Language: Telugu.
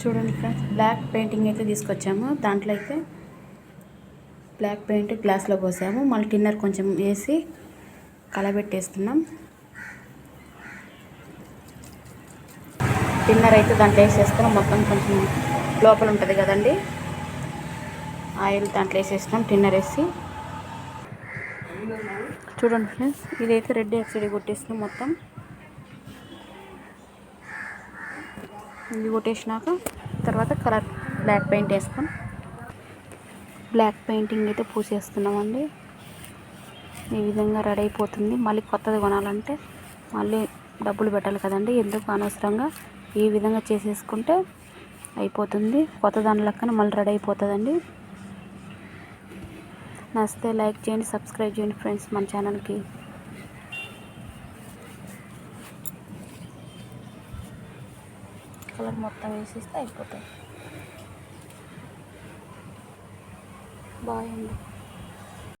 చూడండి ఫ్రెండ్స్ బ్లాక్ పెయింటింగ్ అయితే తీసుకొచ్చాము. దాంట్లో అయితే బ్లాక్ పెయింట్ గ్లాస్లో పోసాము. మళ్ళీ టిన్నర్ కొంచెం వేసి కలబెట్టేస్తున్నాం టిన్నర్ అయితే దాంట్లో వేసేస్తున్నాం. మొత్తం కొంచెం లోపల ఉంటుంది కదండి. ఆయిల్ దాంట్లో వేసేస్తున్నాం టిన్నర్ వేసి. చూడండి ఫ్రెండ్స్ ఇదైతే రెడ్ ఆక్సైడ్ కొట్టేసినాం మొత్తం. ఇది కొట్టేసినాక తర్వాత కలర్ బ్లాక్ పెయింట్ వేసుకొని బ్లాక్ పెయింటింగ్ అయితే పూసేస్తున్నామండి. ఈ విధంగా రెడీ అయిపోతుంది. మళ్ళీ కొత్తది కొనాలంటే మళ్ళీ డబ్బులు పెట్టాలి కదండి. ఎందుకు అనవసరంగా ఈ విధంగా చేసేసుకుంటే అయిపోతుంది. కొత్త దాని లెక్కన మళ్ళీ రెడీ అయిపోతుందండి. నచ్చితే లైక్ చేయండి సబ్స్క్రైబ్ చేయండి ఫ్రెండ్స్ మన ఛానల్కి. కలర్ మొత్తం వేసేస్తే అయిపోతుంది బాగుంది.